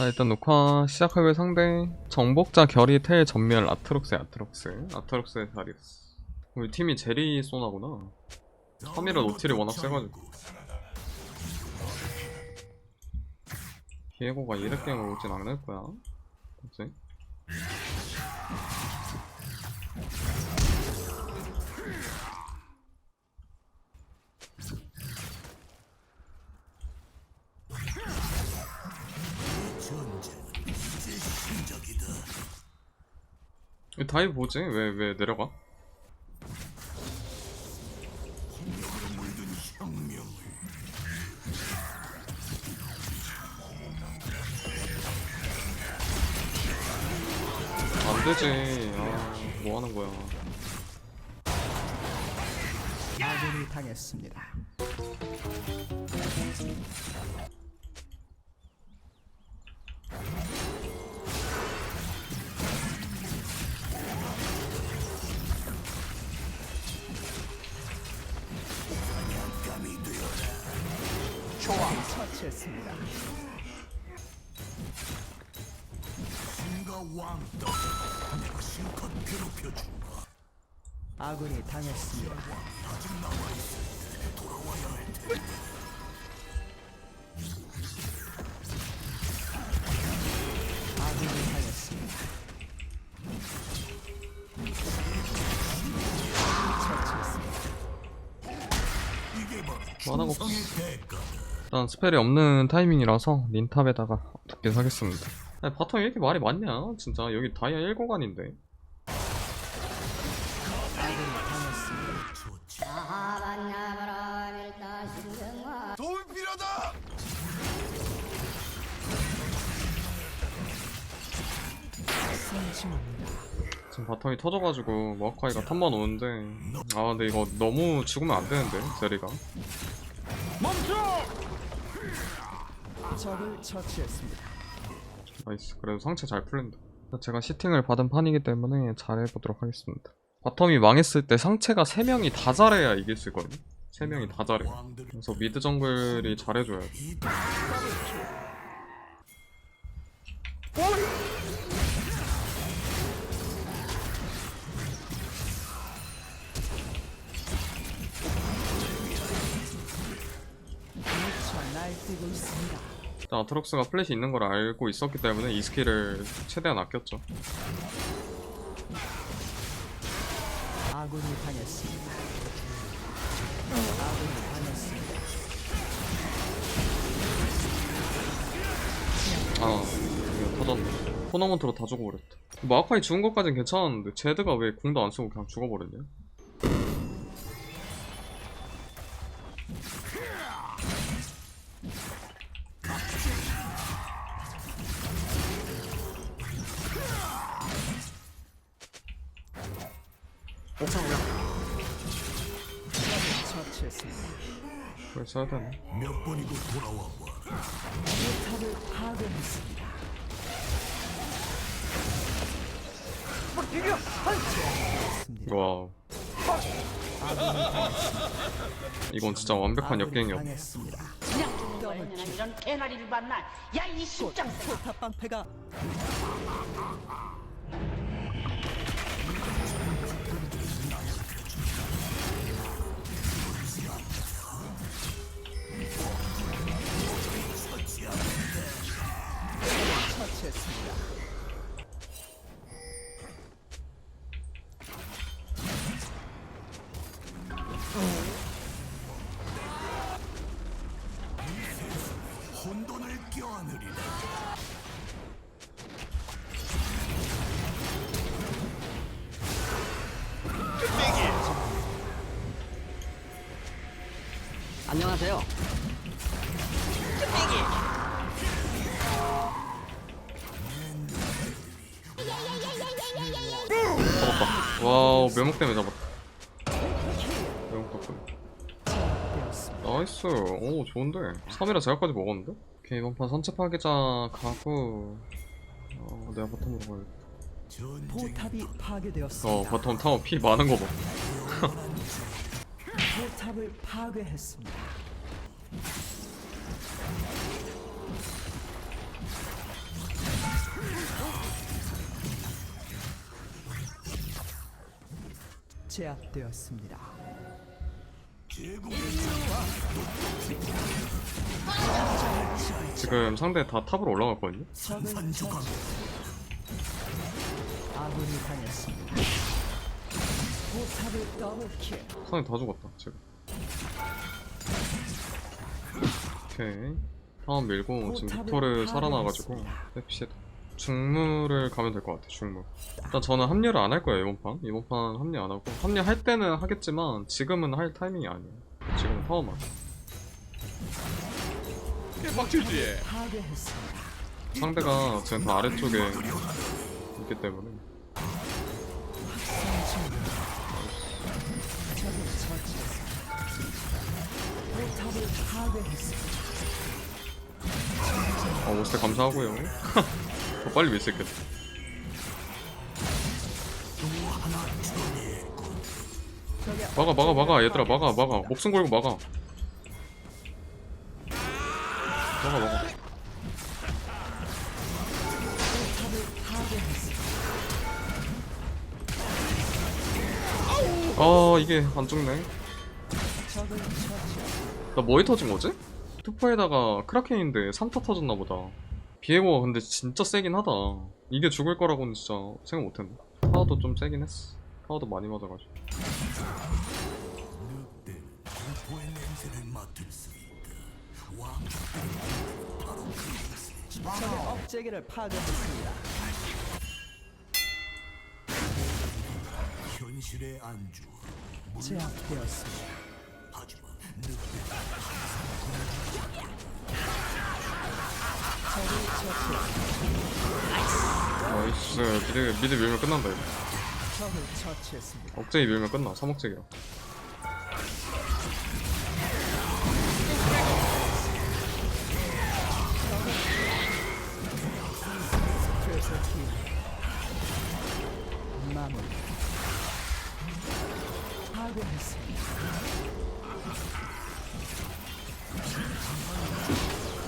자 일단 녹화 시작하고 상대 정복자 결이 텔 전멸 아트록스 아트록스. 아트록스의 자리였어 우리 팀이 제리 소나구나. 3일은 오티를 워낙 세가지고. 디에고가 이득갱을 오진 않을 거야. 그치? 다이 뭐지? 왜 왜 내려가? 안 되지. 아, 뭐 하는 거야. 아군이 당했습니다. 아군이 당했습니다. 아군이 당했습니다. 처치했습니다. 만화가 없어. 일단 스펠이 없는 타이밍이라서 닌탑에다가 두개 사겠습니다. 아니, 바텀 왜 이렇게 말이 많냐? 진짜 여기 다이아 1고간인데. 아군이 당했습니다. 도움이 필요하다! 승진입니다. 지금 바텀이 터져가지고 머카이가 탑만 오는데 아 근데 이거 너무 죽으면 안 되는데 제리가 적을 처치했습니다. 나이스. 그래도 상체 잘 풀린다. 제가 시팅을 받은 판이기 때문에 잘해보도록 하겠습니다. 바텀이 망했을 때 상체가 3명이 다 잘해야 이길 수 있거든요. 3명이 다 잘해. 그래서 미드 정글이 잘해줘야 돼 일단 아트록스가 플래시 있는 걸 알고 있었기 때문에 이 스킬을 최대한 아꼈죠 아군이 당했습니다. 아군이 당했습니다. 아 이거 터졌네 토너먼트로 다 죽어버렸다 마카이 죽은 것까진 괜찮았는데 제드가 왜 궁도 안 쓰고 그냥 죽어버렸냐 처치했습니다. 그걸 써야 되네 몇 번이고 돌아와 봐. 파괴했습니다. 와우 이건 진짜 완벽한. 너는 이런 개나리를 봤나? 야이 십장새! 포탑 방패가 안녕하세요. 잡았다 와우 묘목 때문에 잡았다 묘목 덕분에. 나이스 오 좋은데 3이라 제가까지 먹었는데? 오케이 이번 판 선체 파괴자 가고 어 내가 바텀으로 가야겠다 포탑이 파괴되었습니다. 어 바텀 타워 피 많은 거 봐 포탑을 파괴했습니다. 제압되었습니다. 지금 상대 다 탑으로 올라갔거든요. 아군이 당했습니다. 상대 다 죽었다 지금 오케이. 다음 밀고 지금 빅토르 살아나가지고 뺍시다. 중무를 가면 될 것 같아 중무. 일단 저는 합류를 안 할 거예요 이번 판. 이번 판 합류 안 하고. 합류할 때는 하겠지만 지금은 할 타이밍이 아니에요. 지금은 타워만 파괴했습니다. 상대가 지금 다 아래쪽에 있기 때문에 어 모스테 감사하고요 더 빨리 밀수있겠다 막아 막아 막아 얘들아 막아 막아 목숨 걸고 막아 막아 막아. 아 이게 안 죽네. 나 뭐에 터진 거지? 투퍼에다가 크라켄인데 3타 터졌나 보다 비에고가 근데 진짜 세긴 하다 이게 죽을 거라고는 진짜 생각 못했네 타워도 좀 세긴 했어 타워도 많이 맞아가지고 늑대는 공포의 냄새를 맡을 수 있다. 왕 바로 그것을 적의 업체계를 파괴했습니다. 현실의 안주. 제압되었습니다. 하지만 늑 나이스 미드, 미드 밀면 끝난다 이거. 억제기 밀면 끝나 3억제기야 최소키 마무리. 파괴했습니다.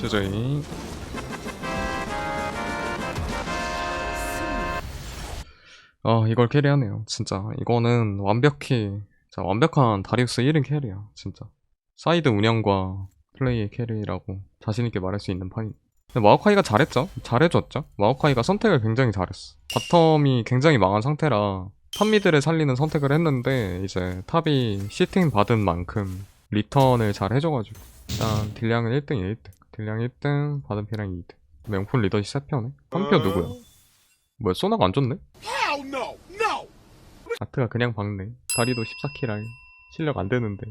제저이 아 이걸 캐리하네요 진짜. 이거는 완벽히 자 완벽한 다리우스 1인 캐리야 진짜. 사이드 운영과 플레이의 캐리라고 자신있게 말할 수 있는 근데 마오카이가 잘했죠? 잘해줬죠? 마오카이가 선택을 굉장히 잘했어. 바텀이 굉장히 망한 상태라 탑미드를 살리는 선택을 했는데 이제 탑이 시팅 받은 만큼 리턴을 잘 해줘가지고. 일단 딜량은 1등이야 1등. 딜량 1등 받은 피랑 2등. 명품 리더십 3편에. 한표 누구야? 뭐야 소나가 안 좋네? 아트가 그냥 박네. 다리도 14킬할 실력 안 되는데.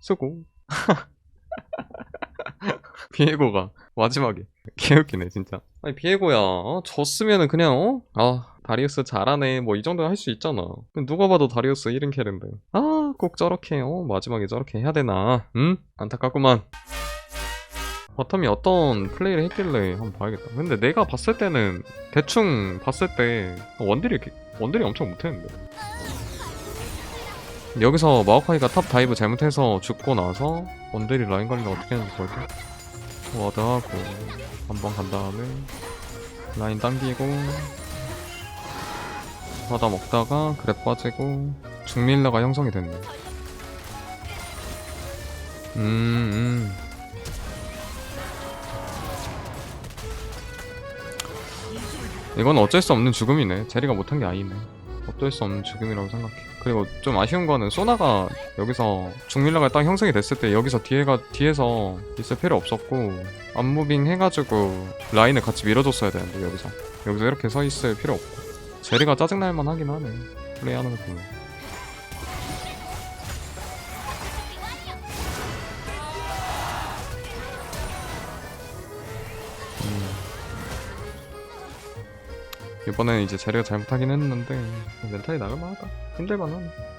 수고. 비에고가 마지막에. 개웃기네 진짜. 아니 비에고야. 어? 졌으면은 그냥 어? 아 다리우스 잘하네. 뭐 이 정도 할 수 있잖아. 누가 봐도 다리우스 1인 캐인데. 아 꼭 저렇게 어? 마지막에 저렇게 해야 되나? 응? 안타깝구만. 바텀이 어떤 플레이를 했길래 한번 봐야겠다. 근데 내가 봤을 때는 대충 봤을 때 원딜이 원딜이 엄청 못했는데 여기서 마오카이가 탑 다이브 잘못해서 죽고 나서 원딜이 라인 관리를 어떻게 하는지 볼게 워드하고 한번 간 다음에 라인 당기고 받아 먹다가 그랩 빠지고 중밀러가 형성이 됐네 음, 음. 이건 어쩔 수 없는 죽음이네. 제리가 못한 게 아니네. 어쩔 수 없는 죽음이라고 생각해. 그리고 좀 아쉬운 거는 소나가 여기서 중밀러가 딱 형성이 됐을 때 여기서 뒤에가 뒤에서 있을 필요 없었고 안무빙 해가지고 라인을 같이 밀어줬어야 되는데 여기서 여기서 이렇게 서 있을 필요 없고 제리가 짜증날 만 하긴 하네. 플레이하는 거 보면. 이번엔 이제 제리가 잘못하긴 했는데 멘탈이 나갈 만하다. 힘들만하네